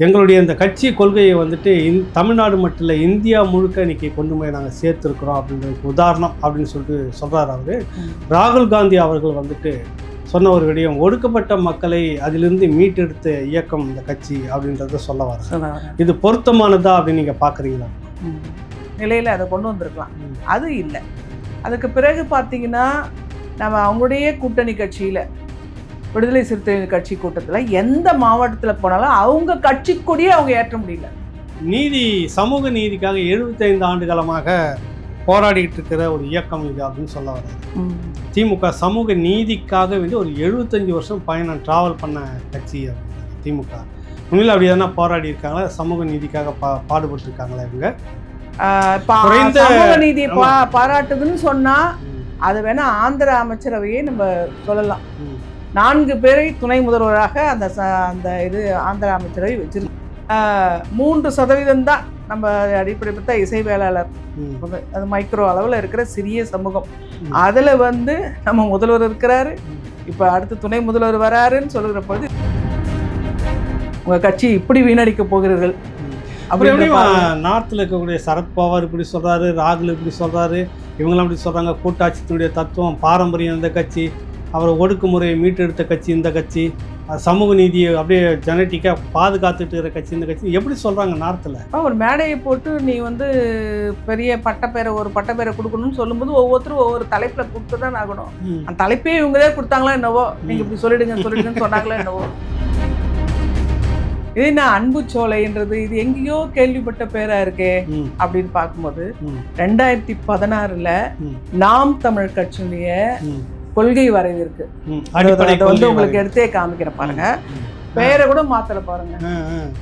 எங்களுடைய இந்த கட்சி கொள்கையை வந்துட்டு இந் தமிழ்நாடு மட்டும் இல்லை இந்தியா முழுக்க இன்னைக்கு கொண்டு போய் நாங்கள் சேர்த்துருக்குறோம் அப்படின்றதுக்கு உதாரணம் அப்படின்னு சொல்லிட்டு சொல்கிறார் அவர். ராகுல் காந்தி அவர்கள் வந்துட்டு சொன்ன ஒரு விடயம் ஒடுக்கப்பட்ட மக்களை அதிலிருந்து மீட்டெடுத்த இயக்கம் இந்த கட்சி அப்படின்றத சொல்ல வர. இது பொருத்தமானதா அப்படின்னு நீங்கள் பார்க்குறீங்களா. நிலையில அதை கொண்டு வந்திருக்கலாம் அது இல்லை அதுக்கு பிறகு பார்த்தீங்கன்னா நம்ம அவங்களுடைய கூட்டணி கட்சியில விடுதலை சிறுத்தைகள் கட்சி கூட்டத்துல எந்த மாவட்டத்துல போனாலும் அவங்க கட்சி கொடியே அவங்க ஏற்ற முடியல. நீதி சமூக நீதிக்காக 75 ஆண்டு காலமாக போராடிட்டு இருக்கிற ஒரு இயக்கம் இது அப்படின்னு சொல்ல வர்றாரு திமுக சமூக நீதிக்காக வேண்டி ஒரு 75 வருஷம் பயணம் டிராவல் பண்ண கட்சி திமுக. உண்மையில் அப்படி எதனா போராடி இருக்காங்களா? சமூக நீதிக்காக பா பாடுபட்டு இருக்காங்களா இவங்க சமூக நீதி பா பாராட்டுதுன்னு சொன்னா அதை வேணா ஆந்திர அமைச்சரவையே நம்ம சொல்லலாம். நான்கு பேரை துணை முதல்வராக அந்த ச- அந்த இது ஆந்திர அமைச்சரவை வச்சிருக்கு மூன்று சதவீதம் தான் நம்ம அடிப்படை பார்த்தா இசை வேளாளர். அது மைக்ரோ அளவில் இருக்கிற சிறிய சமூகம். அதில் வந்து நம்ம முதல்வர் இருக்கிறாரு. இப்போ அடுத்து துணை முதல்வர் வராருன்னு சொல்லுகிற பொழுது உங்கள் கட்சி இப்படி வீணடிக்க போகிறீர்கள் அப்புறம் எப்படி. நார்த்தில் இருக்கக்கூடிய சரத்பவார் இப்படி சொல்றாரு ராகுல் இப்படி சொல்றாரு இவங்கெல்லாம் இப்படி சொல்றாங்க கூட்டாட்சியினுடைய தத்துவம் பாரம்பரியம் இந்த கட்சி அப்புறம் ஒடுக்குமுறையை மீட்டெடுத்த கட்சி இந்த கட்சி சமூக நீதியை அப்படியே ஜெனட்டிக்காக பாதுகாத்துட்டு இருக்கிற கட்சி இந்த கட்சி எப்படி சொல்றாங்க நார்த்தில் ஒரு மேடையை போட்டு நீ வந்து பெரிய பட்டப்பேரை ஒரு பட்டப்பேரை கொடுக்கணும்னு சொல்லும்போது ஒவ்வொருத்தரும் ஒவ்வொரு தலைப்பில் கொடுத்து தான் ஆகணும் அந்த தலைப்பே இவங்க தான் கொடுத்தாங்களா என்னவோ? நீங்கள் இப்படி சொல்லிடுங்க சொல்லிடுங்கன்னு சொன்னாங்களா என்னவோ? இது என்ன அன்பு சோலைன்றது? இது எங்கேயோ கேள்விப்பட்ட பேரா இருக்கே அப்படின்னு பார்க்கும்போது ரெண்டாயிரத்தி பதினாறுல. நாம் தமிழ் கட்சியினுடைய கொள்கை வரைவு இருக்கு வந்து கொள்கை உங்களுக்கு. எடுத்தே காமிக்கிறேன் பாருங்க. பெயரை கூட மாத்தல பாருங்க.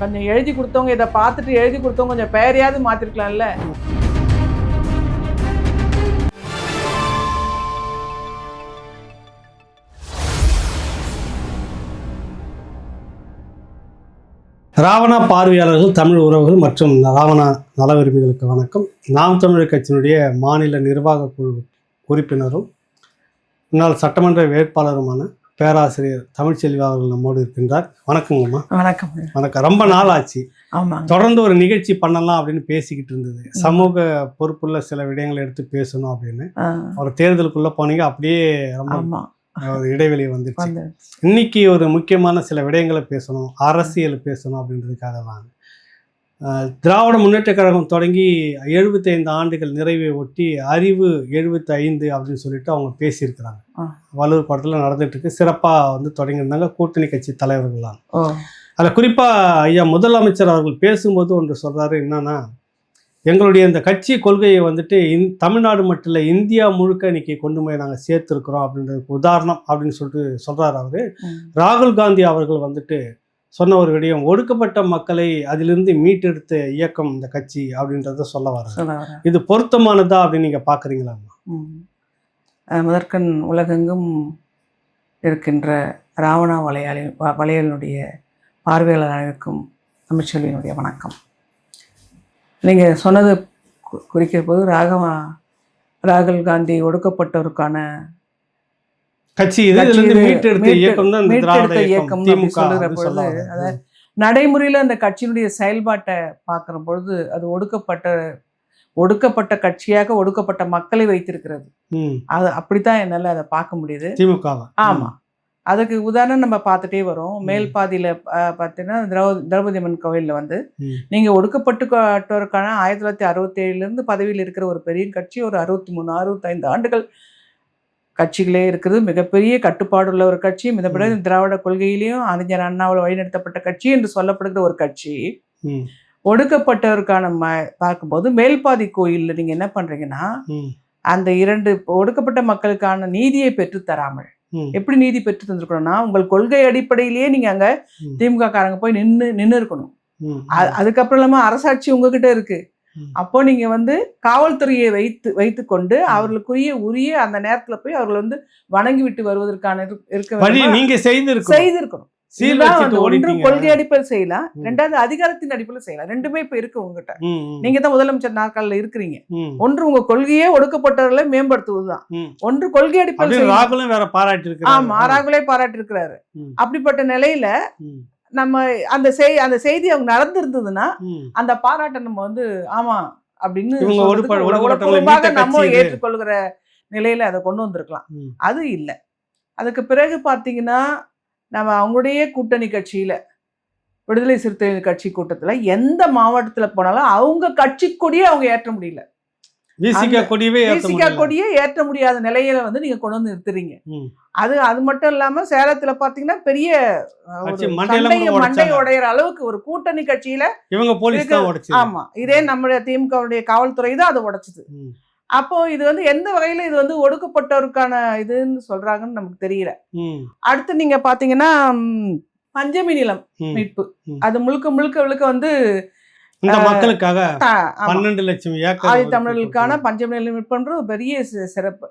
கொஞ்சம் எழுதி கொடுத்தவங்க இதை பார்த்துட்டு எழுதி கொடுத்தவங்க கொஞ்சம் பெயரையாவது மாத்திருக்கலாம்ல ராவணா பார்வையாளர்கள் தமிழ் உறவுகள் மற்றும் ராவணா நல விரும்பிகளுக்கு வணக்கம் நாம் தமிழர் கட்சியினுடைய மாநில நிர்வாக குழு உறுப்பினரும் முன்னாள் சட்டமன்ற வேட்பாளருமான பேராசிரியர் தமிழ்ச்செல்வி அவர்கள் நம்மோடு இருக்கின்றார். வணக்கங்கம்மா. வணக்கம். வணக்கம். ரொம்ப நாள் ஆச்சு தொடர்ந்து ஒரு நிகழ்ச்சி பண்ணலாம் அப்படின்னு பேசிக்கிட்டு இருந்தது. சமூக பொறுப்புள்ள சில விடயங்களை எடுத்து பேசணும் அப்படின்னு. ஒரு தேர்தலுக்குள்ள போனீங்க அப்படியே ரொம்ப ஒரு இடைவெளி வந்துருச்சு. வந்து இன்னைக்கு ஒரு முக்கியமான சில விடயங்களை பேசணும் அரசியல் பேசணும் அப்படின்றதுக்காக தான் திராவிட முன்னேற்ற கழகம் தொடங்கி 75 ஆண்டுகள் நிறைவை ஒட்டி அறிவு 75 அப்படின்னு சொல்லிட்டு அவங்க பேசியிருக்கிறாங்க. வள்ளூர் படத்தில் நடந்துட்டு இருக்கு சிறப்பாக வந்து தொடங்கியிருந்தாங்க கூட்டணி கட்சி தலைவர்கள்லாம். அதில் குறிப்பாக ஐயா முதலமைச்சர் அவர்கள் பேசும்போது ஒன்று சொல்றாரு என்னன்னா எங்களுடைய இந்த கட்சி கொள்கையை வந்துட்டு இந் தமிழ்நாடு மட்டும் இல்லை இந்தியா முழுக்க இன்னைக்கு கொண்டு போய் நாங்கள் சேர்த்துருக்குறோம் அப்படின்றதுக்கு உதாரணம் அப்படின்னு சொல்லிட்டு சொல்றாரு அவரு. ராகுல் காந்தி அவர்கள் வந்துட்டு சொன்ன ஒரு விடயம் ஒடுக்கப்பட்ட மக்களை அதிலிருந்து மீட்டெடுத்த இயக்கம் இந்த கட்சி அப்படின்றத சொல்ல வர இது பொருத்தமானதா அப்படின்னு நீங்க பாக்குறீங்களா? ம். அஹ் முதற்கண் உலகெங்கும் இருக்கின்ற ராவணா வளையாளி வளையலினுடைய பார்வையாளர் அனைவருக்கும் தமிழ்ச்செல்வியினுடைய வணக்கம். நீங்கள் சொன்னது குறிக்கிற போது ராகவா ராகுல் காந்தி ஒடுக்கப்பட்டவருக்கான கட்சி மீட்டெடுத்த மீட்டு- இயக்கம் தான் மீட்டெடுத்த இயக்கம் சொல்லுகிற பொழுது, நடைமுறையில் அந்த கட்சியினுடைய செயல்பாட்டை பார்க்குற பொழுது அது ஒடுக்கப்பட்ட ஒடுக்கப்பட்ட கட்சியாக ஒடுக்கப்பட்ட மக்களை வைத்திருக்கிறது. அது அப்படித்தான் என்னால் அதை பார்க்க முடியுது. திமுக ஆமா. அதுக்கு உதாரணம் நம்ம பார்த்துட்டே வரோம். மேல் பாதியில பார்த்தீங்கன்னா திரௌ- திரௌபதி அம்மன் கோவில்ல வந்து. நீங்க ஒடுக்கப்பட்டுக்கான ஆயிரத்தி தொள்ளாயிரத்தி அறுபத்தி ஏழுல இருந்து பதவியில் இருக்கிற ஒரு பெரிய கட்சி ஒரு அறுபத்தி மூணு அறுபத்தைந்து ஆண்டுகள் கட்சிகளே இருக்குது. மிகப்பெரிய கட்டுப்பாடுள்ள ஒரு கட்சி. மிதப்பட திராவிட கொள்கையிலையும் அறிஞர் அண்ணாவால் வழிநடத்தப்பட்ட கட்சி என்று சொல்லப்படுகிற ஒரு கட்சி. ஒடுக்கப்பட்டவருக்கான ம பார்க்கும்போது மேல்பாதி கோயில்ல நீங்க என்ன பண்றீங்கன்னா அந்த இரண்டு ஒடுக்கப்பட்ட மக்களுக்கான நீதியை பெற்று தராமல். எப்படி நீதி பெற்று தந்திருக்கணும்னா உங்கள் கொள்கை அடிப்படையிலேயே நீங்க அங்க. திமுக காரங்க போய் நின்று நின்று இருக்கணும். அதுக்கப்புறம் இல்லாம அரசாட்சி உங்ககிட்ட இருக்கு. அப்போ நீங்க வந்து காவல்துறையை வைத்து வைத்துக்கொண்டு அவர்களுக்குரிய உரிய அந்த நேரத்துல போய் அவர்கள் வந்து வணங்கி விட்டு வருவதற்கான இரு- இருக்க? நீங்க செய்திருக்கணும். ஒன்று கொள்கை அடிப்படையில் செய்யலாம். ரெண்டாவது அதிகாரத்தின் அடிப்படையில் செய்யலாம். ரெண்டுமே இப்ப இருக்கு உங்ககிட்ட. நீங்க தான் முதலமைச்சர் நாற்காலில் இருக்கிறீங்க. ஒன்று உங்க கொள்கையே ஒடுக்கப்பட்டவர்களை மேம்படுத்துவதுதான். ஒன்று கொள்கை செய்யலாம். ராகுலும் வேற பாராட்டி ஆமா இருக்கிறாரு ராகுலே பாராட்டி இருக்கிறாரு. அப்படிப்பட்ட நிலையில. நம்ம அந்த செய் அந்த செய்தி அவங்க நடந்திருந்ததுன்னா. அந்த பாராட்டை நம்ம வந்து ஆமா அப்படின்னு நம்ம. ஏற்றுக்கொள்கிற நிலையில அதை கொண்டு வந்திருக்கலாம். அது இல்லை அதுக்கு பிறகு பார்த்தீங்கன்னா நம்ம அவங்களுடைய கூட்டணி கட்சியில விடுதலை சிறுத்தைகள் கட்சி கூட்டத்துல எந்த மாவட்டத்துல போனாலும் அவங்க கட்சி கொடியே அவங்க ஏற்ற முடியல விசிக. கொடியே ஏற்ற முடியாத நிலையில வந்து நீங்க கொண்டு வந்து நிறுத்துறீங்க. அது அது மட்டும் இல்லாம சேலத்துல பாத்தீங்கன்னா பெரிய மண்டை. உடையிற அளவுக்கு ஒரு கூட்டணி கட்சியில இவங்க போலீஸ் ஆமா இதே நம்முடைய திமுகவுடைய காவல்துறை தான் அதை உடைச்சது. அப்போ இது வந்து எந்த வகையில இது வந்து ஒடுக்கப்பட்டோருக்கான இதுன்னு சொல்றாங்கன்னு நமக்கு தெரியல. அடுத்து நீங்க பாத்தீங்கன்னா பஞ்சமி நிலம். மீட்பு. அது முழுக்க முழுக்க முழுக்க வந்து இந்த மக்களுக்காக. பன்னெண்டு லட்சம் ஆதி தமிழர்களுக்கான பஞ்சமி நிலம் ஒரு பெரிய சிறப்பு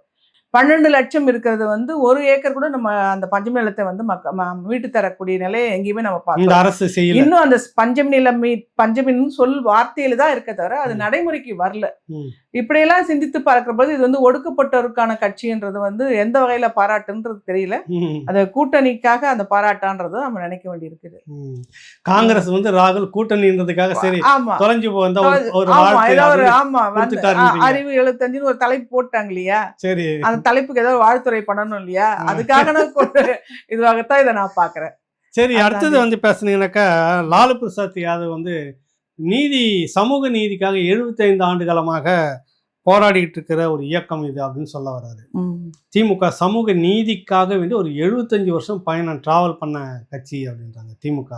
பன்னெண்டு லட்சம் இருக்கிறது வந்து ஒரு ஏக்கர் கூட நம்ம அந்த பஞ்சமி நிலத்தை வந்து மக்க மீட்டு தரக்கூடிய நிலையை எங்கேயுமே நம்ம பார்க்கலாம் அரசு செய்யல இன்னும் அந்த பஞ்சமி நிலம் மீ பஞ்சமின்னு சொல் வார்த்தையில தான் இருக்க தவிர அது. நடைமுறைக்கு வரல. இப்படியெல்லாம் சிந்தித்து பார்க்கிற போது இது வந்து ஒடுக்கப்பட்டோருக்கான கட்சின்றது வந்து எந்த வகையில பாராட்டுன்றது தெரியல. அது கூட்டணிக்காக அந்த பாராட்டான்றதை நம்ம நினைக்க வேண்டியிருக்குது. காங்கிரஸ் வந்து ராகுல் கூட்டணின்றதுக்காக சரி ஆமா. தொலைஞ்சு ஒரு ஆமா அறிவு எழுபத்தஞ்சுன்னு ஒரு தலைப்பு போட்டாங்க இல்லையா? சரி. அந்த தலைப்புக்கு ஏதோ வாழ்த்துறை பண்ணணும் இல்லையா. அதுக்காக நான் இதுவாகத்தான் இதை நான் பாக்குறேன் சரி அடுத்தது வந்து பேசுனீங்கன்னாக்கா லாலு பிரசாத் யாதவ் வந்து நீதி சமூக நீதிக்காக 75 ஆண்டு காலமாக போராடிட்டு இருக்கிற ஒரு இயக்கம் இது அப்படின்னு சொல்ல வராரு திமுக சமூக நீதிக்காக வேண்டி ஒரு 75 வருஷம் பயணம் டிராவல் பண்ண கட்சி அப்படின்றாங்க திமுக.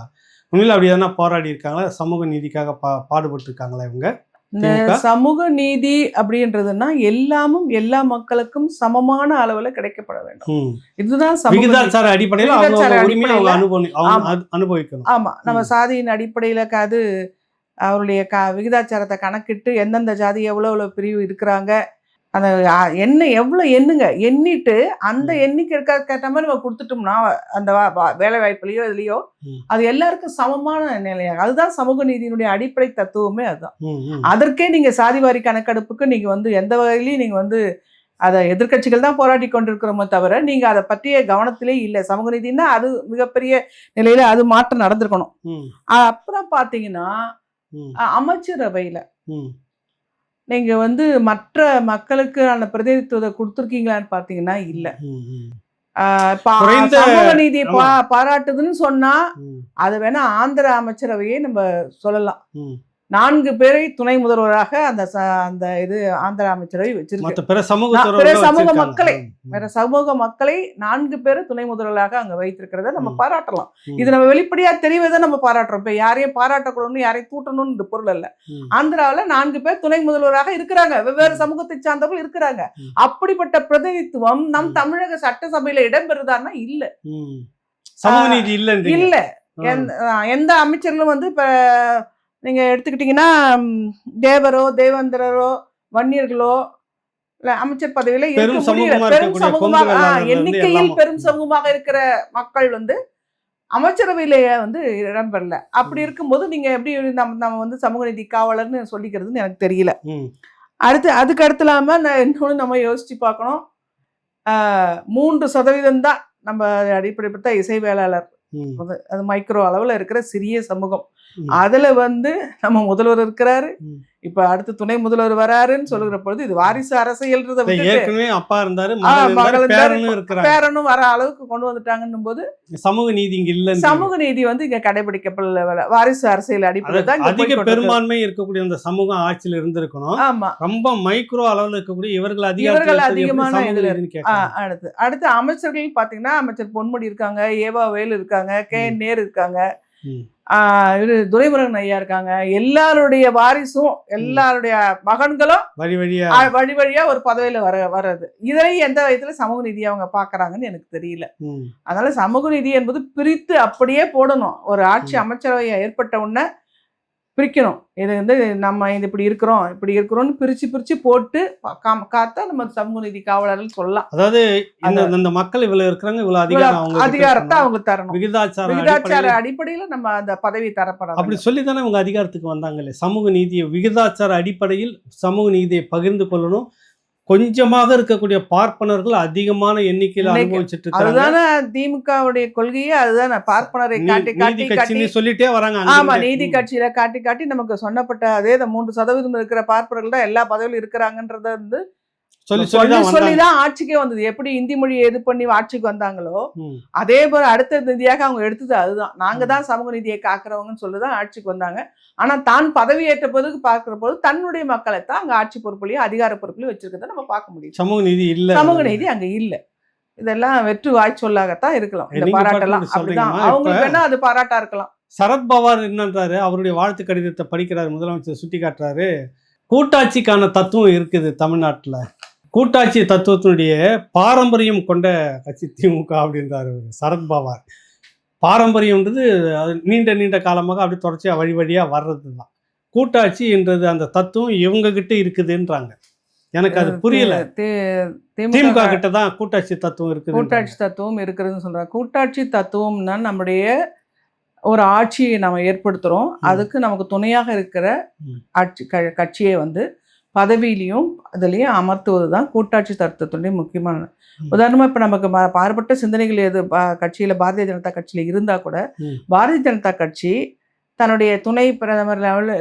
உண்மையில அப்படி எதனா போராடி இருக்காங்களா? சமூக நீதிக்காக பா பாடுபட்டு இருக்காங்களா இவங்க? இந்த? சமூக நீதி அப்படின்றதுன்னா எல்லாமும் எல்லா மக்களுக்கும் சமமான அளவுல கிடைக்கப்பட வேண்டும். இதுதான். விகிதாச்சார அடிப்படையில் அனுபவிக்கணும். ஆமா. நம்ம. சாதியின் அடிப்படையில அது அவருடைய க விகிதாச்சாரத்தை கணக்கிட்டு எந்தெந்த ஜாதி எவ்வளவு எவ்வளவு பிரிவு இருக்கிறாங்க அந்த என்ன எவ்வளவு எண்ணுங்க எண்ணிட்டு அந்த. எண்ணிக்கை கேட்ட மாதிரி நம்ம கொடுத்துட்டோம்னா அந்த வேலை வாய்ப்புலயோ இதுலயோ. அது எல்லாருக்கும் சமமான நிலையாக அதுதான் சமூக நீதியினுடைய அடிப்படை தத்துவமே அதுதான். அதற்கே நீங்க சாதிவாரி கணக்கெடுப்புக்கு நீங்க வந்து எந்த வகையிலையும் நீங்க வந்து அதை எதிர்க்கட்சிகள் தான் போராடி கொண்டிருக்கிறோமோ தவிர நீங்க அதை பற்றிய கவனத்திலே இல்லை சமூக நீதினா அது மிகப்பெரிய நிலையில அது மாற்றம் நடந்திருக்கணும் அப்புறம் அ- அமைச்சரவையில. நீங்க வந்து மற்ற மக்களுக்கான பிரதிநிதித்துவத்தை கொடுத்துருக்கீங்களான்னு பாத்தீங்கன்னா இல்ல சமூக ஆமா. பாராட்டுதுன்னு சொன்னா அது வேணா ஆந்திர அமைச்சரவையே நம்ம சொல்லலாம். நான்கு பேரை துணை முதல்வராக அந்த அந்த இது ஆந்திர அமைச்சரவை வச்சிருக்கு. பிற சமூக பிற சமூக. மக்களை, வேற சமூக மக்களை நான்கு பேரை துணை முதல்வராக அங்க வைத்திருக்கிறத நம்ம. பாராட்டலாம். இது நம்ம வெளிப்படையா தெரிவதை நம்ம பாராட்டுறோம். இப்ப யாரையும் பாராட்டக்கூடாதுன்னு யாரையும் தூட்டணும்னு பொருள் அல்ல ம், ஆந்திராவுல நான்கு பேர் துணை முதல்வராக இருக்கிறாங்க. வெவ்வேறு. சமூகத்தை சார்ந்தவர்கள் இருக்கிறாங்க. அப்படிப்பட்ட பிரதிநிதித்துவம் நம். தமிழக சட்டசபையில இடம்பெறுதான்னா இல்ல. சமூக நீதி இல்ல. அஹ் எந்த அமைச்சர்களும் வந்து இப்ப நீங்க எடுத்துக்கிட்டீங்கன்னா தேவரோ தேவேந்திரரோ வன்னியர்களோ இல்ல அமைச்சர் பதவியில இருக்க பெரும் முடியல பெரும் சமூகமாக எண்ணிக்கையில். பெரும் சமூகமாக இருக்கிற மக்கள் வந்து அமைச்சரவையிலேயே வந்து இடம்பெறல அப்படி ம். இருக்கும்போது நீங்க எப்படி நம்ம நம்ம வந்து சமூக நீதி காவலர்னு சொல்லிக்கிறதுன்னு எனக்கு தெரியல அடுத்து அதுக்கு அடுத்து இல்லாம நான் இன்னொன்று நம்ம யோசிச்சு பார்க்கணும் ஆஹ், மூன்று சதவீதம் தான் நம்ம அடிப்படைப்பட்ட இசை வேளாளர் அது மைக்ரோ அளவில் இருக்கிற சிறிய சமூகம். அதுல வந்து நம்ம முதல்வர் இருக்கிறாரு. இப்ப அடுத்து துணை முதல்வர் வராருன்னு சொல்லுகிற பொழுது இது வாரிசு அரசியல்ன்றதை ஏற்கனவே அப்பா இருந்தாரு பேரனும் வர அளவுக்கு கொண்டு வந்துட்டாங்கன்னும் போது சமூக நீதி இங்க இல்ல சமூக நீதி வந்து இங்க கடைபிடிக்கப்படல வாரிசு அரசியல் அடிப்படையில் தான் அதிக. பெரும்பான்மை இருக்கக்கூடிய அந்த சமூகம் ஆட்சியில் இருந்திருக்கணும். ஆமா. ரொம்ப மைக்ரோ அளவுல இருக்கக்கூடிய இவர்கள் இவர்கள் அதிகாரத்தில் அதிகமான சமூக இதுல. அடுத்து அடுத்து அமைச்சர்கள் பாத்தீங்கன்னா அமைச்சர் பொன்முடி இருக்காங்க ஏவா வேலு இருக்காங்க கே நேரு இருக்காங்க. துரைமுருகன் ஐயா இருக்காங்க. எல்லாருடைய வாரிசும் எல்லாருடைய மகன்களும் வழி வழியா வழி வழியா ஒரு பதவியில வர வர்றது. இதை எந்த விதத்துல சமூக நீதியை அவங்க பாக்குறாங்கன்னு எனக்கு தெரியல. அதனால சமூக நீதி என்பது பிரித்து அப்படியே போடணும். ஒரு ஆட்சி. அமைச்சரவை ஏற்பட்ட உடனே பிரிக்கணும். இது வந்து நம்ம இது இப்படி இருக்கிறோம் இப்படி இருக்கிறோம்னு பிரிச்சு பிரிச்சு போட்டு காம- காத்தா நம்ம சமூக நீதி காவலர்கள் சொல்லலாம். அதாவது இந்த இந்த மக்கள் இவ்வளவு இருக்கிறாங்க இவ்வளவு அதிகாரம் அதிகாரத்தை அவங்க தரணும். விகிதாச்சார விகிதாச்சார அடிப்படையில அடிப்படையில நம்ம அந்த பதவி தரப்படாது அப்படி சொல்லி தானே அவங்க அதிகாரத்துக்கு வந்தாங்களே. சமூக நீதியை விகிதாச்சார அடிப்படையில் சமூக நீதியை பகிர்ந்து கொள்ளணும். கொஞ்சமாக இருக்கக்கூடிய பார்ப்பனர்கள் அதிகமான எண்ணிக்கையில் அனுபவிச்சுட்டு இருக்காங்க அதுதானே திமுகவுடைய கொள்கையே அதுதானே பார்ப்பனரை காட்டி காட்டி காட்டி சொல்லிட்டே வராங்க ஆமா. நீதி கட்சியில காட்டி காட்டி நமக்கு சொன்னப்பட்ட அதே மூன்று சதவீதம் இருக்கிற பார்ப்பனர்கள் தான் எல்லா பதவியிலும் இருக்கிறாங்கன்றத வந்து சொல்லி சொல்லி தான் ஆட்சிக்கே வந்தது. எப்படி இந்தி மொழியை இது பண்ணி ஆட்சிக்கு வந்தாங்களோ. அதே போல அடுத்த நிதியாக அவங்க எடுத்தது அதுதான். நாங்க தான் சமூக நீதியை காக்குறவங்கன்னு சொல்லிதான் ஆட்சிக்கு வந்தாங்க. ஆனா தான் பதவி ஏற்ற பிறகு பார்க்கிற போது தன்னுடைய மக்களை தான் அங்க ஆட்சி பொறுப்புலையும் அதிகார பொறுப்புலையும் வச்சிருக்கதை நம்ம பார்க்க முடியும். சமூக நீதி இல்ல. சமூக நீதி அங்க இல்ல. இதெல்லாம் வெற்று வாய் சொல்லாகத்தான் இருக்கலாம். இந்த பாராட்டெல்லாம் அப்படிதான். அவங்களுக்கு வேணா அது பாராட்டா இருக்கலாம். சரத்பவார் என்னன்றாரு? அவருடைய வாழ்த்து கடிதத்தை படிக்கிறாரு முதலமைச்சர் சுட்டி காட்டுறாரு கூட்டாட்சிக்கான தத்துவம் இருக்குது தமிழ்நாட்டுல. கூட்டாட்சி தத்துவத்தினுடைய பாரம்பரியம் கொண்ட கட்சி திமுக அப்படின்றாரு சரத்பவார் பாரம்பரியம்ன்றது அது நீண்ட நீண்ட காலமாக அப்படி தொடர்ச்சியா வழி வழியா வர்றது தான் கூட்டாட்சி என்றது அந்த தத்துவம் இவங்க கிட்ட இருக்குதுன்றாங்க. எனக்கு அது புரியல. தி- திமுக கிட்ட தான் கூட்டாட்சி தத்துவம் இருக்குது. கூட்டாட்சி தத்துவம் இருக்கிறதுன்னு சொல்றாங்க. கூட்டாட்சி தத்துவம்னா நம்முடைய ஒரு ஆட்சியை நம்ம ஏற்படுத்துறோம். அதுக்கு நமக்கு துணையாக இருக்கிற. ஆட்சி க- கட்சியை வந்து பதவியிலையும் அதுலேயும் அமர்த்துவது தான் கூட்டாட்சி தத்துவத்துடைய முக்கியமான ம். உதாரணமா இப்போ நமக்கு மாறுபட்ட சிந்தனைகள் எது கட்சியில பாரதிய ஜனதா கட்சியில இருந்தா கூட. பாரதிய ஜனதா கட்சி தன்னுடைய துணை பிரதமர் லெவலில்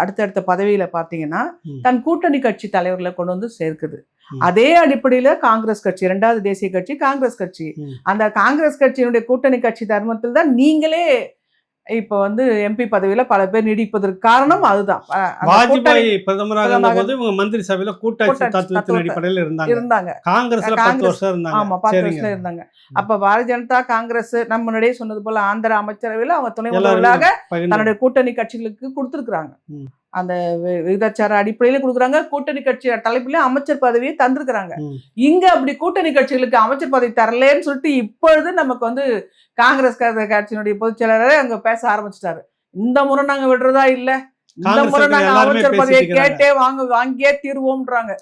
அடுத்தடுத்த பதவியில பார்த்தீங்கன்னா. தன் கூட்டணி கட்சி தலைவர்களை கொண்டு வந்து சேர்க்குது. அதே அடிப்படையில காங்கிரஸ் கட்சி இரண்டாவது தேசிய கட்சி காங்கிரஸ் கட்சி. அந்த காங்கிரஸ் கட்சியினுடைய கூட்டணி கட்சி தர்மத்தில் தான் நீங்களே இப்போ வந்து எம்பி பதவியில பல பேர் நீடிப்பதற்கு காரணம் அதுதான். வாஜ்பாய் பிரதமராக இருந்தபோது இவங்க மந்திரி சபையில கூட்டாட்சி தத்துவத்தின் தத்துவத்தை அடிப்படையில் இருந்தாங்க. இருந்தாங்க. காங்கிரஸ்ல பத்து வருஷம் இருந்தாங்க. ஆமா பத்து. வருஷத்துல இருந்தாங்க. அப்ப பாரதிய ஜனதா காங்கிரஸ் நம்ம முன்னாடியே சொன்னது போல ஆந்திர அமைச்சரவையில அவங்க துணை முதல்வராக தன்னுடைய கூட்டணி கட்சிகளுக்கு கொடுத்துருக்காங்க ம். அந்த விகிதாச்சார அடிப்படையில கொடுக்குறாங்க. கூட்டணி கட்சி தலைப்பில அமைச்சர் பதவியை தந்திருக்கிறாங்க. இங்க அப்படி கூட்டணி கட்சிகளுக்கு அமைச்சர் பதவி தரலன்னு சொல்லிட்டு இப்பொழுது நமக்கு வந்து காங்கிரஸ் கட்சியினுடைய பொதுச் செயலாளரே அங்க பேச ஆரம்பிச்சிட்டாரு. இந்த முறை நாங்க விடுறதா இல்ல? இந்த முறை நாங்க அமைச்சர் பதவியை. கேட்டே வாங்க வாங்கியே தீர்வோம்ன்றாங்க.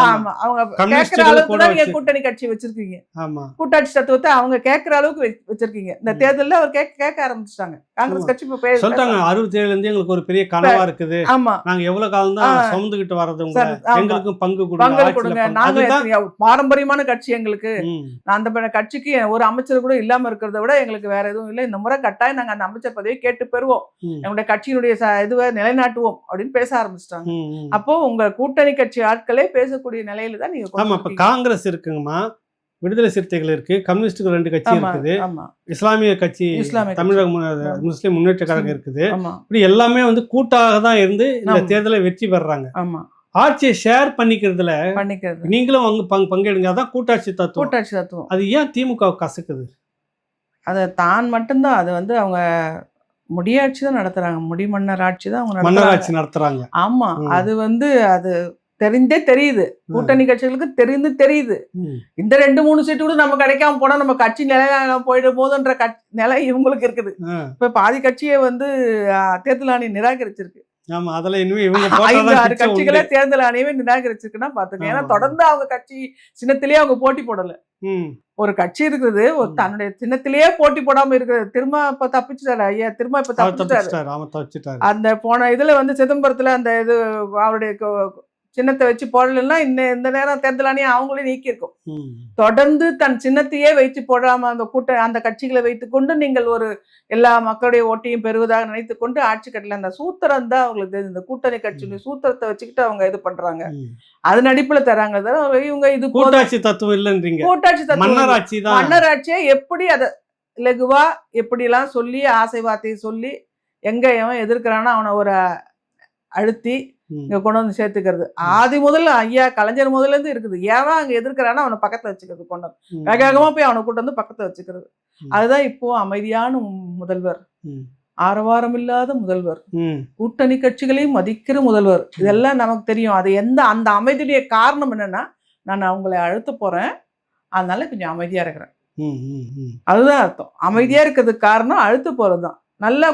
ஆமா. அவங்க கேட்கிற அளவுக்கு தான் நீங்க கூட்டணி கட்சி வச்சிருக்கீங்க? கூட்டாட்சி தத்துவத்தை அவங்க கேட்கிற அளவுக்கு வச்சு- வச்சிருக்கீங்க. இந்த. தேர்தல்ல அவர் கேட்க கேட்க ஆரம்பிச்சிட்டாங்க. காங்கிரஸ். கட்சி இப்ப சொல்லிட்டாங்க அறுபத்தி ஏழுல இருந்து எங்களுக்கு ஒரு பெரிய கனவா இருக்குது ஆமா நாங்க எவ்வளவு காலம் தான். சுமந்துகிட்டு வர்றது. எங்களுக்கும் பங்கு கொடுங்க. நாங்க பாரம்பரியமான கட்சி எங்களுக்கு அந்த கட்சிக்கு ஒரு அமைச்சர் கூட இல்லாம இருக்கிறத விட எங்களுக்கு வேற எதுவும் இல்லை இந்த முறை கட்டாயம் நாங்க அந்த அமைச்சர் பதவியை கேட்டு பெறுவோம். எங்களுடைய கட்சியினுடைய இதுவை நிலைநாட்டுவோம் அப்படின்னு பேச ஆரம்பிச்சிட்டாங்க. அப்போ உங்க கூட்டணி கட்சி ஆட்களே பேசக்கூடிய நிலையில தான் நீங்க ஆமா இப்ப. காங்கிரஸ் இருக்குங்கம்மா விடுதலை சிறுத்தைகள் இருக்கு கம்யூனிஸ்டுகள் ரெண்டு கட்சி இருக்குது. இஸ்லாமிய கட்சி. தமிழக. முஸ்லிம் முன்னேற்ற கழகம் இருக்குது. இப்படி எல்லாமே வந்து கூட்டாக தான் இருந்து இந்த. தேர்தலை வெற்றி பெறாங்க ஆட்சியை ஷேர் பண்ணிக்கிறதுல பண்ணிக்கிறது. நீங்களும் வந்து பங்கு பங்கெடுங்க. அதான் கூட்டாட்சி தத்துவம். கூட்டாட்சி தத்துவம். அது ஏன் திமுக கசக்குது? அதை தான் மட்டும்தான். அது வந்து அவங்க முடியாட்சி தான் நடத்துறாங்க. முடிமன்னர் ஆட்சி தான் அவங்க நடத்துறாங்க. மன்னராட்சி நடத்துறாங்க. ஆமா. அது வந்து அது தெரிந்தே தெரியுது கூட்டணி கட்சிகளுக்கு தெரிந்து தெரியுது. இந்த ரெண்டு மூணு சீட்டு கூட நம்ம கிடைக்காம போனா நம்ம கட்சி நிலை போயிடும் போதுன்ற நிலை இவங்களுக்கு இருக்குது. இப்ப பாதி கட்சியை வந்து தேர்தல் ஆணையம் நிராகரிச்சிருக்கு ஆமா அதுல இவங்க ஆறு கட்சிகளை. தேர்தல் ஆணையமே நிராகரிச்சிருக்குன்னா பாத்துங்க ஏன்னா. தொடர்ந்து அவங்க கட்சி சின்னத்திலேயே அவங்க போட்டி போடல. ஒரு கட்சி இருக்குது ஒரு. தன்னுடைய சின்னத்திலேயே போட்டி போடாம இருக்கிறது திரும்ப இப்ப தப்பிச்சுட்டாரு ஐயா திரும்ப இப்ப தப்பிச்சுட்டாரு அந்த போன இதுல வந்து சிதம்பரத்துல அந்த இது அவருடைய சின்னத்தை வச்சு போடலைன்னா இந்த இந்த நேரம் தேர்தல் ஆணையம் அவங்களே நீக்கியிருக்கும். தொடர்ந்து தன் சின்னத்தையே வைத்து போடாம அந்த கூட்ட அந்த கட்சிகளை வைத்துக்கொண்டு நீங்கள் ஒரு எல்லா மக்களுடைய ஓட்டையும் பெறுவதாக நினைத்துக் கொண்டு ஆட்சி கட்டல அந்த சூத்திரம் தான் அவங்களுக்கு. இந்த கூட்டணி கட்சியுடைய சூத்திரத்தை வச்சுக்கிட்டு அவங்க இது பண்றாங்க. அதன் அடிப்புல தராங்க இவங்க இது. கூட்டாட்சி தத்துவம் இல்லைன்றீங்க கூட்டாட்சி தத்துவம் மன்னராட்சி தான் மன்னராட்சியை எப்படி அதை லகுவா எப்படிலாம் சொல்லி ஆசை வார்த்தையை சொல்லி எங்க எவன் எதிர்க்கிறானோ அவனை ஒரு அழுத்தி. இங்க கொண்டு வந்து சேர்த்துக்கிறது. ஆதி முதல்ல ஐயா கலைஞர் முதல்ல இருந்து இருக்குது. ஏன் அங்க எதிர்க்கிறானோ அவனை பக்கத்துல வச்சுக்கிறது கொண்டு வந்து. வேக வேகமா போய் அவனை கூட்டு வந்து பக்கத்துல வச்சுக்கிறது. அதுதான் இப்போ அமைதியான முதல்வர். ஆரவாரம் இல்லாத முதல்வர். கூட்டணி கட்சிகளையும் மதிக்கிற முதல்வர். இதெல்லாம் நமக்கு தெரியும். அது எந்த அந்த அமைதியுடைய காரணம் என்னன்னா நான் அவங்களை அழுத்த போறேன். அதனால கொஞ்சம் அமைதியா இருக்கிறேன். அதுதான் அர்த்தம். அமைதியா இருக்கிறதுக்கு காரணம் அழுத்து போறதுதான். நல்லா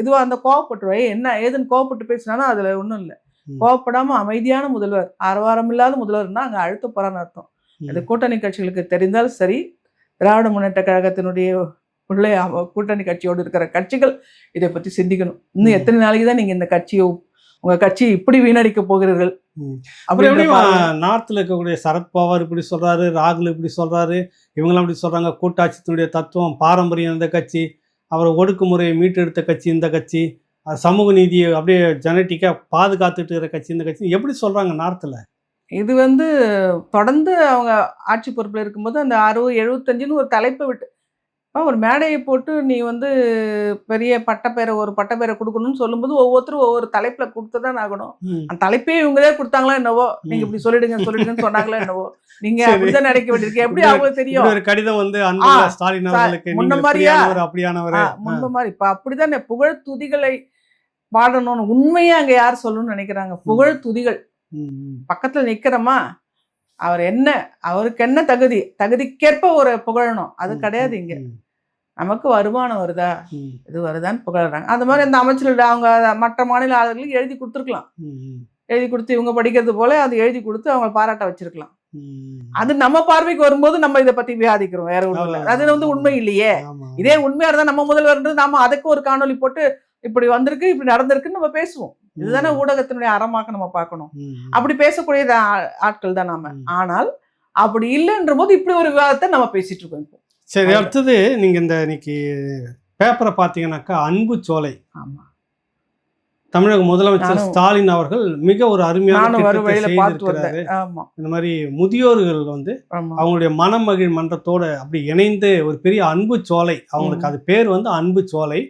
இதுவா அந்த கோவப்பட்டுருவே. என்ன ஏதுன்னு கோவப்பட்டு பேசினாலும் அதுல ஒண்ணும் இல்லை. கோவப்படாம அமைதியான முதல்வர் ஆரவாரம் இல்லாத முதல்வர்னா அங்க அழுத்த போறான்னு அர்த்தம் இது கூட்டணி கட்சிகளுக்கு தெரிந்தால் சரி திராவிட முன்னேற்ற கழகத்தினுடைய உள்ளே கூட்டணி கட்சியோடு இருக்கிற கட்சிகள் இதை பற்றி சிந்திக்கணும் இன்னும். எத்தனை நாளைக்கு தான் நீங்க இந்த கட்சியை உங்க கட்சியை இப்படி வீணடிக்க போகிறீர்கள். அப்புறம். நார்த்தில் இருக்கக்கூடிய சரத்பவார் இப்படி சொல்றாரு ராகுல் இப்படி சொல்றாரு இவங்களாம் இப்படி சொல்றாங்க கூட்டாட்சித்தினுடைய தத்துவம் பாரம்பரியம் இந்த கட்சி அப்புறம் ஒடுக்குமுறையை மீட்டெடுத்த கட்சி இந்த கட்சி அது சமூக நீதியை அப்படியே ஜெனட்டிக்காக பாதுகாத்துட்டு இருக்கிற கட்சி இந்த கட்சி எப்படி சொல்றாங்க நார்த்தில் இது வந்து தொடர்ந்து அவங்க ஆட்சி பொறுப்பில் இருக்கும்போது அந்த அறுபது எழுபத்தஞ்சுன்னு ஒரு தலைப்பை விட்டு ஒரு மேடையை போட்டு நீ வந்து பெரிய பட்டப்பேரை ஒரு பட்டப்பேரை கொடுக்கணும்னு சொல்லும்போது ஒவ்வொருத்தரும் ஒவ்வொரு தலைப்புல கொடுத்துதான் ஆகணும். அந்த தலைப்பே இவங்க தான் கொடுத்தாங்களோ என்னவோ? நீங்க இப்படி சொல்லிடுங்க சொல்லிடுங்கன்னு சொன்னாங்களோ என்னவோ? நீங்க சரி. அப்படிதான் நினைக்க வேண்டியிருக்கு. எப்படி அவங்களுக்கு தெரியும்? ஒரு கடிதம் வந்து ஸ்டாலின் அவர்களுக்கு முன்ன நீங்கள் மாதிரியா? அப்படியானவர். ஆ, முன்பு மாதிரி. இப்ப அப்படிதானே புகழ் துதிகளை பாடணும்னு உண்மையா அங்க யார் சொல்லணும்னு நினைக்கிறாங்க? புகழ் துதிகள். பக்கத்துல நிக்கிறோமா? அவர் என்ன அவருக்கு என்ன தகுதி? தகுதிக்கேற்ப ஒரு புகழணும். அது கிடையாது இங்க. நமக்கு வருமானம் வருதா? இது வருதான்னு புகழ்றாங்க. அந்த மாதிரி அந்த அமைச்சர்கள் அவங்க மற்ற மாநில ஆளுகளுக்கு எழுதி கொடுத்துருக்கலாம். எழுதி கொடுத்து இவங்க படிக்கிறது போல அது எழுதி கொடுத்து அவங்க பாராட்ட வச்சிருக்கலாம். அது நம்ம பார்வைக்கு வரும்போது நம்ம இதை பத்தி விவாதிக்கிறோம். வேற ஒண்ணும் இல்ல. அது வந்து உண்மை இல்லையே. இதே உண்மையா இருந்தா நம்ம முதல்வர் நாம அதுக்கு ஒரு காணொளி போட்டு இப்படி வந்திருக்கு இப்படி நடந்திருக்குன்னு நம்ம பேசுவோம். இதுதானே ஊடகத்தினுடைய அறமாக நம்ம பார்க்கணும். அப்படி பேசக்கூடிய ஆட்கள் தான் நாம. ஆனால் அப்படி இல்லைன்ற போது இப்படி ஒரு விவாதத்தை நம்ம பேசிட்டு இருக்கோம் இப்போ. சரி. அடுத்தது நீங்க இந்த இன்னைக்கு பேப்பரை பார்த்தீங்கன்னாக்கா அன்பு சோலை. ஆமா. தமிழக முதலமைச்சர் ஸ்டாலின் அவர்கள் மிக ஒரு அருமையான ஆமா. இந்த மாதிரி முதியோர்கள் வந்து அவங்களுடைய மனமகிழ் மன்றத்தோட அப்படி இணைந்து ஒரு பெரிய அன்பு சோலை. அவங்களுக்கு. அது பேர் வந்து அன்பு சோலை.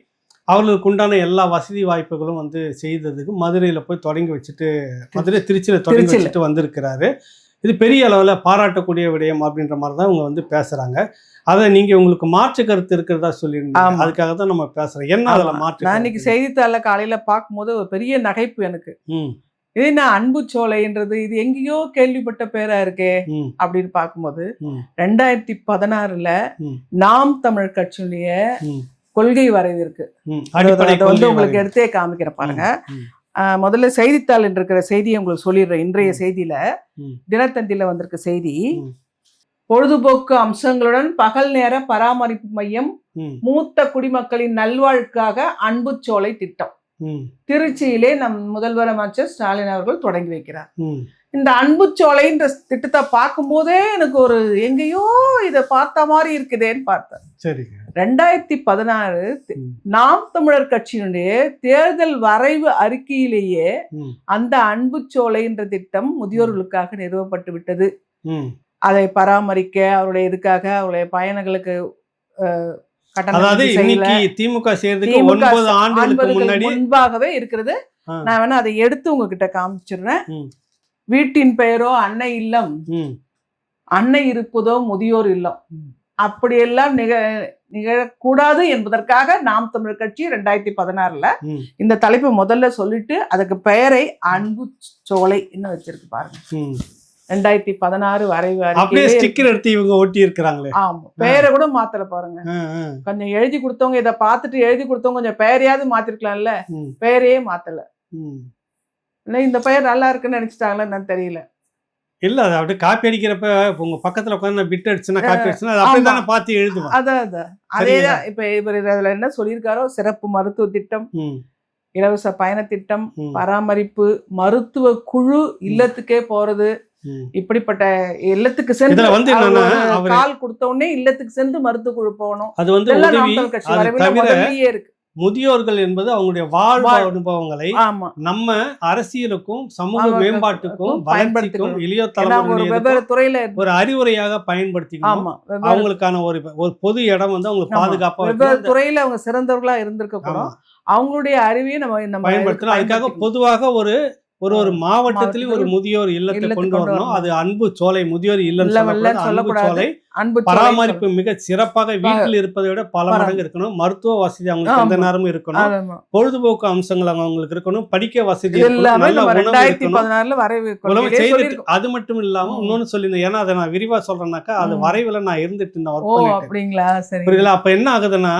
அவர்களுக்கு உண்டான எல்லா வசதி வாய்ப்புகளும் வந்து செய்ததுக்கு மதுரையில் போய் தொடங்கி வச்சுட்டு மதுரை திருச்சியில் தொடங்கி. வச்சுட்டு வந்திருக்கிறாரு இது பெரிய அளவில் பாராட்டக்கூடிய விடயம் அப்படின்ற மாதிரி தான் இவங்க வந்து பேசுறாங்க அதை நீங்க உங்களுக்கு மாற்று கருத்து இருக்கிறதா சொல்லியிருந்தீங்க. அதுக்காக தான் நம்ம பேசுறோம் என்ன அதில். மாற்று நான் இன்னைக்கு கருத்து? செய்தித்தாள காலையில பார்க்கும்போது ஒரு பெரிய நகைப்பு எனக்கு இது என்ன அன்பு சோலைன்றது இது எங்கேயோ கேள்விப்பட்ட பேரா இருக்கே அப்படின்னு பார்க்கும்போது ரெண்டாயிரத்தி பதினாறுல. நாம் தமிழ் கட்சியுடைய கொள்கை வரைவு இருக்கு வந்து கொள்கை உங்களுக்கு. எடுத்தே காமிக்கிறேன் பாருங்க. முதல்ல செய்தித்தாள் இருக்கிற செய்தியை உங்களுக்கு சொல்லிடுறேன். இன்றைய. செய்தியில ம். தினத்தந்தில வந்திருக்க செய்தி. பொழுதுபோக்கு அம்சங்களுடன் பகல் நேர பராமரிப்பு மையம் மூத்த குடிமக்களின் நல்வாழ்வுக்காக அன்பு சோலை திட்டம். திருச்சியிலே நம் முதல்வர் அமைச்சர் ஸ்டாலின் அவர்கள் தொடங்கி வைக்கிறார். இந்த அன்பு சோலைன்ற திட்டத்தை பார்க்கும்போதே எனக்கு ஒரு எங்கேயோ இதை பார்த்த மாதிரி இருக்குதேன்னு பார்த்தேன். சரிங்க. ரெண்டாயிரத்தி பதினாறு. நாம் தமிழர் கட்சியினுடைய தேர்தல் வரைவு அறிக்கையிலேயே அந்த அன்பு சோலைன்ற திட்டம் முதியோர்களுக்காக நிறுவப்பட்டு விட்டது அதை பராமரிக்க அவருடைய இதுக்காக அவருடைய பயணங்களுக்கு அதாவது. இன்னைக்கு திமுக ஒன்பது ஆண்டுகளுக்கு முன்னாடி முன்பாகவே இருக்கிறது. நான் வேணா அதை எடுத்து உங்ககிட்ட காமிச்சிடுறேன். வீட்டின் பெயரோ அன்னை இல்லம் அன்னை இருப்பதோ முதியோர் இல்லம். அப்படியெல்லாம் நிக நிகழக்கூடாது என்பதற்காக நாம் தமிழர் கட்சி ரெண்டாயிரத்தி பதினாறுல இந்த தலைப்பை முதல்ல சொல்லிட்டு அதுக்கு பெயரை அன்பு சோலை இன்னும் வச்சிருக்கு பாருங்க. ரெண்டாயிரத்தி பதினாறு வரைவு அப்படியே அறிக்கையிலே ஸ்டிக்கர் எடுத்து இவங்க ஒட்டி இருக்கிறாங்களே. ஆமா. பெயரை கூட மாத்தல பாருங்க. கொஞ்சம் எழுதி கொடுத்தவங்க இதை பார்த்துட்டு எழுதி கொடுத்தவங்க கொஞ்சம் பெயரையாவது மாத்திருக்கலாம்ல. பெயரையே மாத்தல. இல்லை இந்த பெயர் நல்லா இருக்குன்னு நினைச்சிட்டாங்களா என்னன்னு தெரியல. இல்ல அது அப்படியே காப்பி அடிக்கிறப்ப உங்க பக்கத்துல உட்காந்து பிட் அடிச்சுன்னா காப்பி அடிச்சுன்னா அது ஆமா. தானே பார்த்து எழுதுவான். அதான் அதான். அதேதான் இப்ப இவர் இதுல என்ன சொல்லியிருக்காரோ சிறப்பு மருத்துவ திட்டம் இலவச பயண திட்டம் பராமரிப்பு மருத்துவ குழு இல்லத்துக்கே போறது. இப்படிப்பட்ட இல்லத்துக்கு சென்று வந்து கால் கொடுத்த உடனே இல்லத்துக்கு சென்று மருத்துவ குழு போகணும். அது வந்து அது இருக்கு. முதியோர்கள் என்பது அவங்களுடைய வாழ்வு வாழ்- அனுபவங்களை நம்ம அரசியலுக்கும் சமூக மேம்பாட்டுக்கும் கும் வளர்ச்சிக்கும் பயன்படுத்திக்கணும். இளைய அவங்க ஒரு அறிவுரையாக பயன்படுத்திக்கணும். அவங்களுக்கான ஒரு ஒரு பொது இடம் வந்து அவங்களுக்கு. பாதுகாப்பா வெவ்வேறு. துறையில அவங்க சிறந்தவர்களா இருந்திருக்க அவங்களுடைய அறிவையும் நம்ம பயன்படுத்தணும். அதுக்காக. பொதுவாக ஒரு ஒரு ஒரு மாவட்டத்திலையும் ஒரு முதியோர் இல்லத்தை கொண்டு வரணும். அது அன்பு சோலை முதியோர் இல்லம் சொல்லக்கூடாது. அன்பு பராமரிப்பு மிக சிறப்பாக வீட்டில் இருப்பதை விட பல மடங்கு இருக்கணும் மருத்துவ வசதி அவங்களுக்கு எந்த. நேரமும் இருக்கணும். பொழுதுபோக்கு அம்சங்கள் அவங்க- அவங்களுக்கு இருக்கணும் படிக்க வசதி எல்லாமே. அது மட்டும் இல்லாம. இன்னொன்னு சொல்லியிருந்தேன் ஏன்னா அதை நான் விரிவா சொல்றேன்னாக்கா அது. வரைவுல நான் இருந்துட்டு இருந்தேன் அப்படிங்களா புரியுதுங்களா அப்ப என்ன ஆகுதுன்னா.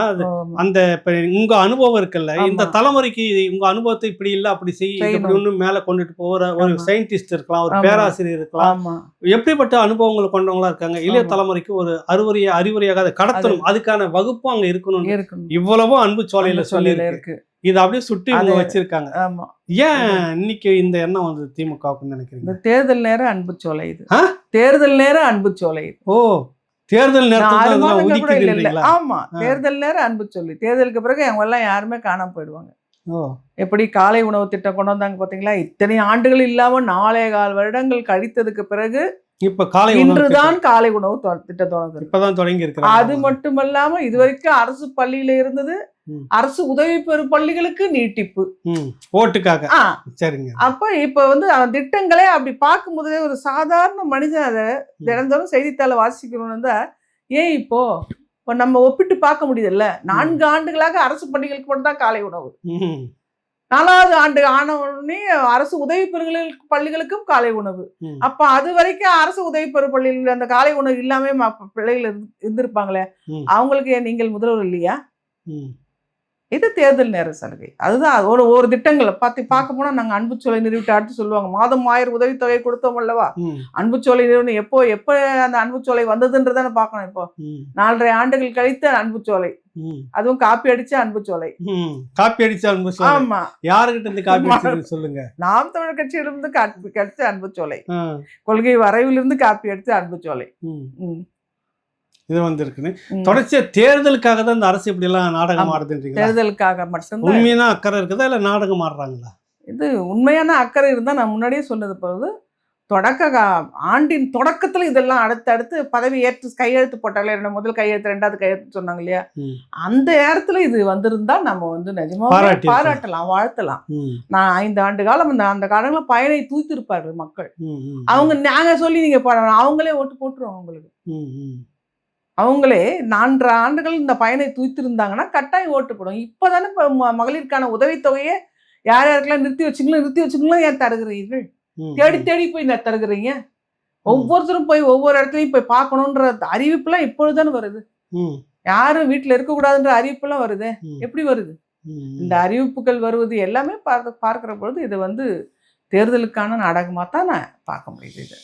அந்த இப்ப உங்க அனுபவம் இருக்குல்ல இந்த. தலைமுறைக்கு உங்க அனுபவத்தை இப்படி இல்ல அப்படி செய். இப்படி ஒண்ணு மேல கொண்டுட்டு போற ஒரு. சயின்டிஸ்ட் இருக்கலாம் ஒரு. பேராசிரியர் இருக்கலாம் எப்படிப்பட்ட அனுபவங்கள் கொண்டவங்களா இருக்காங்க இளைய ஆமா. தலைமுறைக்கு ஒரு அறிவுரைய அறிவுரையாக அதை கடத்தணும். அதுக்கான வகுப்பும் அங்க இருக்கணும். இவ்வளவும் அன்பு சோலையில சொல்லி இருக்கு. இதை அப்படியே சுட்டி இவங்க அது- வச்சிருக்காங்க. ஆமா. ஏன் இன்னைக்கு இந்த எண்ணம் வந்து திமுகவுக்குன்னு நினைக்கிறீங்க? இந்த தேர்தல் நேர அன்புச்சோலை இது. ஆ? தேர்தல் நேர அன்புச்சோலை இது. ஓ தேர்தல் ஒதுக்கிடுறீங்களா ஆமா. தேர்தல் நேர அன்புச்சொல்லி தேர்தலுக்கு பிறகு அவங்க எல்லாம் யாருமே காணாம போயிடுவாங்க. எப்படி காலை உணவு திட்டம் கொண்டு வந்தாங்க பாத்தீங்களா? இத்தனை ஆண்டுகள் இல்லாம நாலே கால் வருடங்கள் கழித்ததுக்கு பிறகு இப்ப காலை இன்றுதான் காலை உணவு தொ- திட்டம் தொடங்குது திட்டம் இப்பதான் தொடங்கி இருக்கிறாங்க அது மட்டுமல்லாம இதுவரைக்கும் அரசு பள்ளியில இருந்தது. அரசு உதவி பெறும் பள்ளிகளுக்கு நீட்டிப்பு. ஓட்டுக்காக. சரிங்க. அப்ப இப்ப வந்து திட்டங்களே அப்படி பார்க்கும்போதே ஒரு சாதாரண மனிதன் அதை தினந்தோறும் செய்தித்தாளை வாசிக்கணும்னு இருந்தா ஏன் இப்போ? இப்போ நம்ம ஒப்பிட்டு பார்க்க முடியுதுல்ல. நான்கு ஆண்டுகளாக அரசு பள்ளிகளுக்கு மட்டும் தான் காலை உணவு. நாலாவது ஆண்டு ஆன உடனே அரசு உதவி பெறுகளுக்கு பள்ளிகளுக்கும் காலை உணவு. அப்ப அது வரைக்கும் அரசு உதவி பெறும் பள்ளியில் அந்த காலை உணவு இல்லாம பிள்ளைகள் இருந்து- இருந்திருப்பாங்களே. அவங்களுக்கு நீங்கள் முதல்வர் இல்லையா இது தேர்தல் நேர சலுகை. அதுதான் அது ஒரு ஒரு திட்டங்களை பார்த்து பார்க்க போனா நாங்க அன்புச்சோலை நிறுவிட்டு அடுத்து சொல்லுவாங்க மாதம் ஆயிரம் உதவித்தொகை கொடுத்தோம் அல்லவா? அன்புச்சோலை நிறுவனம் எப்போ எப்போ அந்த அன்புச்சோலை வந்ததுன்றதானே பார்க்கணும் இப்போ. நாலரை ஆண்டுகள் கழித்த அன்புச்சோலை அதுவும் காப்பி அடிச்ச அன்புச்சோலை காப்பி அடிச்சால் சொல்லுங்க ஆமா. யாருகிட்ட இருந்து காப்பி சொல்லுங்க. நாம் தமிழர் கட்சியிலிருந்து காப்பி அடிச்ச அன்புச்சோலை கொள்கை வரைவிலிருந்து காப்பி அடிச்ச அன்புச்சோலை. இது வந்திருக்குன்னு. ம். தொடர்ச்சியா தேர்தலுக்காக தான் இந்த அரசு இப்படி எல்லாம் நாடகம் ஆமா. ஆடுதுன்றீங்களா? தேர்தலுக்காக மட்டும்தான். உண்மையான அக்கறை இருக்குதா இல்ல நாடகம் ஆடுறாங்களா? இது உண்மையான அக்கறை இருந்தா நான் முன்னாடியே சொன்னது போது தொடக்க ஆண்டின் தொடக்கத்துல இதெல்லாம் அடுத்தடுத்து பதவி ஏற்று கையெழுத்து போட்டாங்களே ரெண்டு முதல் கையெழுத்து ரெண்டாவது கையெழுத்து சொன்னாங்க இல்லையா. அந்த நேரத்துல இது வந்திருந்தா நம்ம வந்து நிஜமா. பாராட்டலாம் வாழ்த்தலாம். நான் ஐந்து ஆண்டு காலம் அந்த அந்த காலங்களில் பயனை தூத்திருப்பாரு மக்கள். அவங்க நாங்க சொல்லி நீங்க பாட அவங்களே ஓட்டு போட்டுருவோம் அவங்களுக்கு அவங்களே நான்கு ஆண்டுகள் இந்த பயனை தூய்த்திருந்தாங்கன்னா கட்டாயம் ஓட்டு போடும். இப்போதானே இப்போ ம- மகளிருக்கான உதவித்தொகையை யார் யாருக்கெல்லாம் நிறுத்தி வச்சுங்களோ நிறுத்தி வச்சுங்களோ ஏன் தருகிறீர்கள். தேடி தேடி போய் நான் தருகிறீங்க? ஒவ்வொருத்தரும் போய் ஒவ்வொரு இடத்துலையும் போய் பார்க்கணுன்ற அறிவிப்புலாம் இப்பொழுதுதானே வருது. யாரும் வீட்டில் இருக்கக்கூடாதுன்ற அறிவிப்புலாம் வருது. எப்படி வருது. இந்த அறிவிப்புகள் வருவது எல்லாமே பார்க்க பார்க்கிற பொழுது இது வந்து தேர்தலுக்கான நாடகமாக தான் நான் பார்க்க முடியுது இது.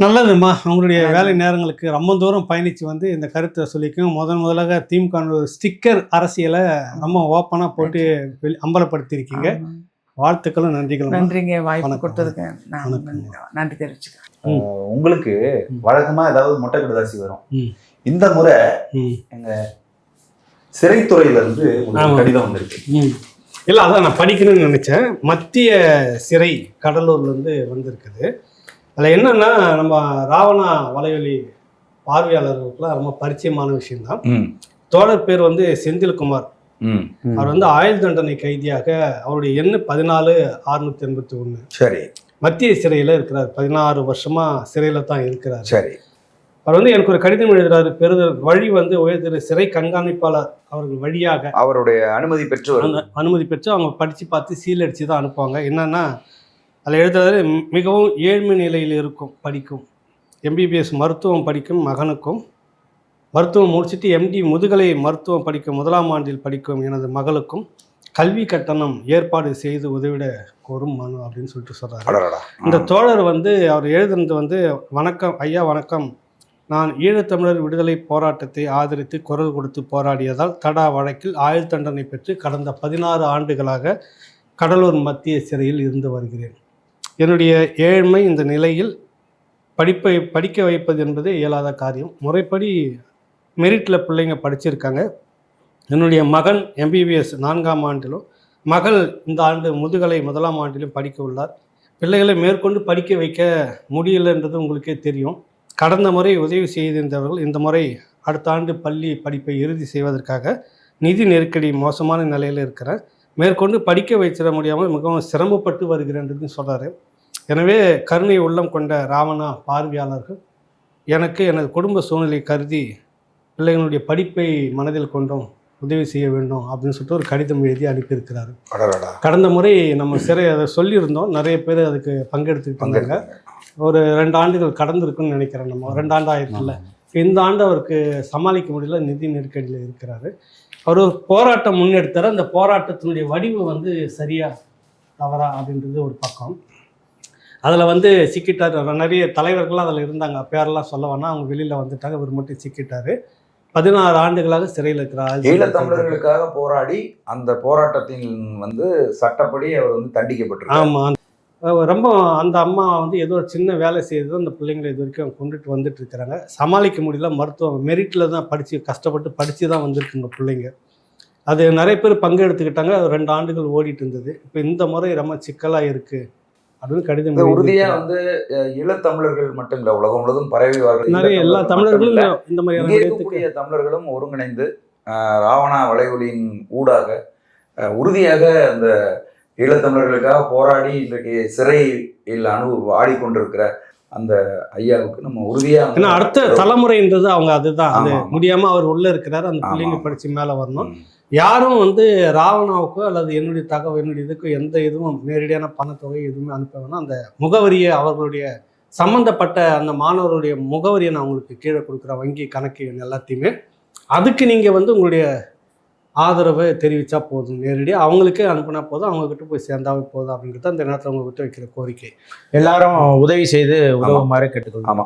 நல்லதும்மா. உங்களுடைய நல்லது. வேலை நேரங்களுக்கு ரொம்ப தூரம் பயணிச்சு வந்து இந்த கருத்தை சொல்லிக்கும் முதன் முதலாக திமுக ஸ்டிக்கர் அரசியலை ரொம்ப ஓப்பனாக போட்டு அம்பலப்படுத்தியிருக்கீங்க. வாழ்த்துக்களும் நன்றிகளும் நன்றிங்க. வாய்ப்பு வணக்கம். கொடுத்ததுக்கு. நன்றி- நன்றி தெரிவிச்சுக்கிறேன். உங்களுக்கு வழக்கமா ஏதாவது மொட்டை கடுதாசி வரும். இந்த முறை ம். சிறைத்துறையில இருந்து ஆமா. உங்களுக்கு கடிதம் வந்திருக்கு. இல்லை அதான் நான் படிக்கணும்னு நினச்சேன். மத்திய சிறை கடலூர்லேருந்து வந்திருக்குது. அதில் என்னன்னா நம்ம ராவணா வலைவலி பார்வையாளர்களுக்குலாம் ரொம்ப பரிச்சயமான விஷயம்தான். ம், தோழர் பேர் வந்து செந்தில்குமார். ம், அவர் வந்து ஆயுள் தண்டனை கைதியாக அவருடைய எண்ணு பதினாலு அறுநூத்தி எண்பத்தி ஒன்று சரி. மத்திய சிறையில் இருக்கிறார். பதினாறு வருஷமா சிறையில் தான் இருக்கிறார். சரி. அவர் வந்து எனக்கு ஒரு கடிதம் எழுதுறாரு. பெறுதல் வழி வந்து உயர்திரு சிறை கண்காணிப்பாளர் அவர்கள் வழியாக அவருடைய அனுமதி பெற்று அனுமதி பெற்று அவங்க படித்து பார்த்து சீல் அடித்து தான் அனுப்புவாங்க. என்னன்னா அதில் எழுதுறது மிகவும் ஏழ்மை நிலையில் இருக்கும் படிக்கும். எம்பிபிஎஸ் மருத்துவம் படிக்கும் மகனுக்கும் மருத்துவம் முடிச்சுட்டு எம்டி முதுகலை மருத்துவம் படிக்கும் முதலாம் ஆண்டில் படிக்கும் எனது மகளுக்கும் கல்வி கட்டணம் ஏற்பாடு செய்து உதவிட கோரும் மனு அப்படின்னு சொல்லிட்டு அடடடா. இந்த தோழர் வந்து அவர் எழுதுனது வந்து வணக்கம் ஐயா வணக்கம். நான் ஈழத்தமிழர் விடுதலை போராட்டத்தை ஆதரித்து குரல் கொடுத்து போராடியதால் தடா வழக்கில் ஆயுள் தண்டனை பெற்று கடந்த பதினாறு ஆண்டுகளாக கடலூர் மத்திய சிறையில் இருந்து வருகிறேன். என்னுடைய ஏழ்மை இந்த நிலையில் படிப்பை படிக்க வைப்பது என்பது இயலாத காரியம். முறைப்படி மெரிட்டில் பிள்ளைங்க படிச்சிருக்காங்க. என்னுடைய மகன் எம்பிபிஎஸ் நான்காம் ஆண்டிலும் மகள் இந்த ஆண்டு முதுகலை முதலாம் ஆண்டிலும் படிக்க உள்ளார். பிள்ளைகளை மேற்கொண்டு படிக்க வைக்க முடியலைன்றது உங்களுக்கே தெரியும். கடந்த முறை உதவி செய்திருந்தவர்கள் இந்த முறை அடுத்த ஆண்டு பள்ளி படிப்பை இறுதி செய்வதற்காக நிதி நெருக்கடி மோசமான நிலையில் இருக்கிறேன் மேற்கொண்டு படிக்க வைத்திட முடியாமல் மிகவும் சிரமப்பட்டு வருகிறேன்றதுன்னு சொல்கிறாரு எனவே கருணை உள்ளம் கொண்ட ராவணா பார்வையாளர்கள் எனக்கு எனது குடும்ப சூழ்நிலை கருதி பிள்ளைகளுடைய படிப்பை மனதில் கொண்டும் உதவி செய்ய வேண்டும் அப்படின்னு சொல்லிட்டு ஒரு கடிதம் எழுதி அனுப்பியிருக்கிறாரு. கடந்த முறை நம்ம சிறை அதை சொல்லியிருந்தோம். நிறைய பேர் அதுக்கு பங்கெடுத்துக்கிட்டாங்க. ஒரு ரெண்டு ஆண்டுகள் கடந்திருக்குன்னு நினைக்கிறேன் நம்ம. ரெண்டு ஆண்டு ஆயிரத்துல இந்த ஆண்டு அவருக்கு சமாளிக்க முடியல. நிதி நெருக்கடியில் இருக்கிறாரு. அவர் ஒரு போராட்டம் முன்னெடுத்தார். அந்த போராட்டத்தினுடைய வடிவு வந்து சரியா தவறா அப்படின்றது ஒரு பக்கம். அதில் வந்து சிக்கிட்டார். நிறைய தலைவர்கள்லாம் அதில் இருந்தாங்க. பேரெல்லாம் சொல்ல வேணா அவங்க வெளியில் வந்துட்டாங்க. இவர் மட்டும் சிக்கிட்டாரு. பதினாறு ஆண்டுகளாக சிறையில் இருக்கிறார். ஈழத்தமிழர்களுக்காக போராடி அந்த போராட்டத்தின் வந்து சட்டப்படி அவர் வந்து தண்டிக்கப்பட்டிருக்கார். ஆமாம் ரொம்ப அந்த அம்மா வந்து ஏதோ ஒரு சின்ன வேலை செய்து அந்த பிள்ளைங்களை இது வரைக்கும் கொண்டுட்டு வந்துட்டு இருக்கிறாங்க. சமாளிக்க முடியல. மருத்துவம் மெரிட்டில் தான் படித்து கஷ்டப்பட்டு படித்து தான் வந்திருக்குங்க பிள்ளைங்க. அது நிறைய பேர் பங்கெடுத்துக்கிட்டாங்க. அது ரெண்டு ஆண்டுகள் ஓடிட்டு இருந்தது. இப்போ இந்த முறை ரொம்ப சிக்கலாக இருக்குது அப்படின்னு கடிதம் இந்த உறுதியா எழுதியிருக்கிறாங்க. வந்து அஹ், ஈழத்தமிழர்கள் மட்டும் இல்ல உலகம் முழுவதும் பரவி நிறைய எல்லா தமிழர்களும் இந்த- இருக்கக்கூடிய தமிழர்களும் ஒருங்கிணைந்து ராவணா வளைகுலியின் ஊடாக உறுதியாக அந்த ஈழத்தமிழர்களுக்காக போராடி இன்றைக்கு சிறையில் அணு ஆடிக்கொண்டிருக்கிற அந்த ஐயாவுக்கு நம்ம உறுதியா வந்து- ஏன்னா அடுத்த தலைமுறைன்றது அவங்க அதுதான் அது ஆமா, ஆமா. முடியாம அவர் உள்ள இருக்கிறாரு அந்த பிள்ளைங்க. படிச்சு மேல வரணும். யாரும் வந்து ராவணாவுக்கோ அல்லது என்னுடைய தகவல் என்னுடைய இதுக்கோ எந்த இதுவும் நேரடியான பணத்தொகை எதுவுமே அனுப்ப வேணாம். அந்த முகவரியை அவர்களுடைய சம்பந்தப்பட்ட அந்த மாணவருடைய முகவரியை நான் உங்களுக்கு கீழே கொடுக்குற வங்கி கணக்கு எல்லாத்தையுமே. அதுக்கு நீங்கள் வந்து உங்களுடைய ஆதரவை தெரிவித்தா போதும். நேரடியாக அவங்களுக்கே அனுப்புனா போதும். அவங்கக்கிட்ட போய் சேர்ந்தாவே போதும் அப்படிங்கிறது அந்த நேரத்தில் உங்கள்கிட்ட வைக்கிற கோரிக்கை. எல்லாரும் உதவி செய்து உதவுமாறு கேட்டுக்கொள்கிறோம். ஆமா.